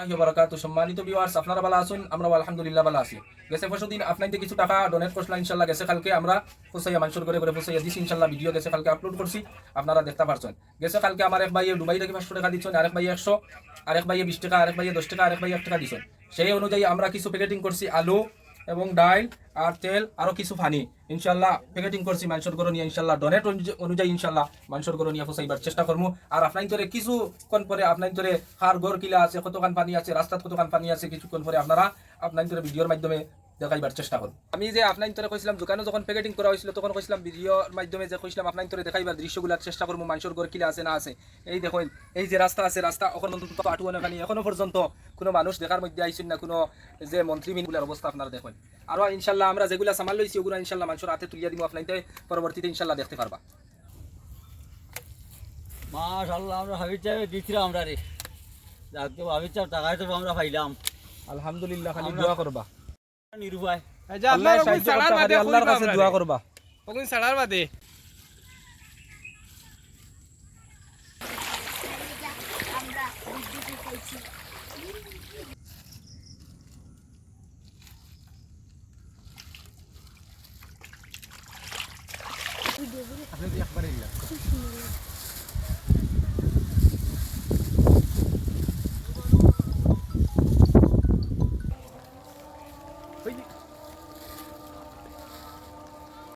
আপনারা ভিডিও গেছে আপলোড করছি। আপনারা দেখতে পারছেন। গেছে কালকে আমার এক ভাইয়ে দুবাই থেকে পাঁচশো টাকা দিচ্ছেন, আরেক ভাই একশো, আরেক ভাইয়ে বিশ টাকা, আরেক ভাইয়ে দশ টাকা, আরেক ভাইয়ে এক টাকা দিচ্ছেন। সেই অনুযায়ী আমরা কিছু প্যাকেটিং করছি, আলু এবং ডাইল আর তেল আরও কিছু ফানি। ইনশাল্লাহ প্যাকেটিং করছি মানুষের গরু নিয়ে ইনশাল্লাহ ডোনেট অনুযায়ী ইনশাল্লাহ মানুষের গরু নিয়ে ফুসাইবার চেষ্টা করব আর আপনার তোরে কিছুক্ষণ পরে আপনার তোরে হার গড় কিলা আছে, কতখান পানি আছে রাস্তাত কতখান পানি আছে, কিছুক্ষণ পরে আপনারা আপনার তোরে ভিডিওর মাধ্যমে দেখাইবার চেষ্টা করুন আমি যে আপনার তোরে কইছিলাম দোকানে যখন প্যাকেটিং করা হয়েছিল তখন কইছিলাম ভিডিওর মাধ্যমে যে কইছিলাম আপনার তোরে দেখাইবার দৃশ্যগুলো চেষ্টা করব মানুষের গড় কিলা আছে না আছে। এই দেখুন এই যে রাস্তা আছে রাস্তা এখন অনেকানি এখনও পর্যন্ত কোনো মানুষ দেখার মধ্যে আইসেন না কোনো যে মন্ত্রী মিনগুলোর অবস্থা আপনারা দেখুন। আরও ইনশাল্লাহ আমরা যেগুলো সামাল লইছি ওগুলো ইনশাল্লাহ মানুষের হাতে তুলিয়া দিব আপনার পরবর্তীতে ইনশাল্লাহ দেখতে পারবা। মাশাল্লাহ আমরা চাপে দিছিলাম আমরা রে। যাক চাপ তো আমরা পাইলাম। আলহামদুলিল্লাহ খালি দোয়া করবা। নিরুপায়। আল্লাহর কাছে দোয়া করবা। ওগুন ছাড়ার বাদে। আপনি একবারে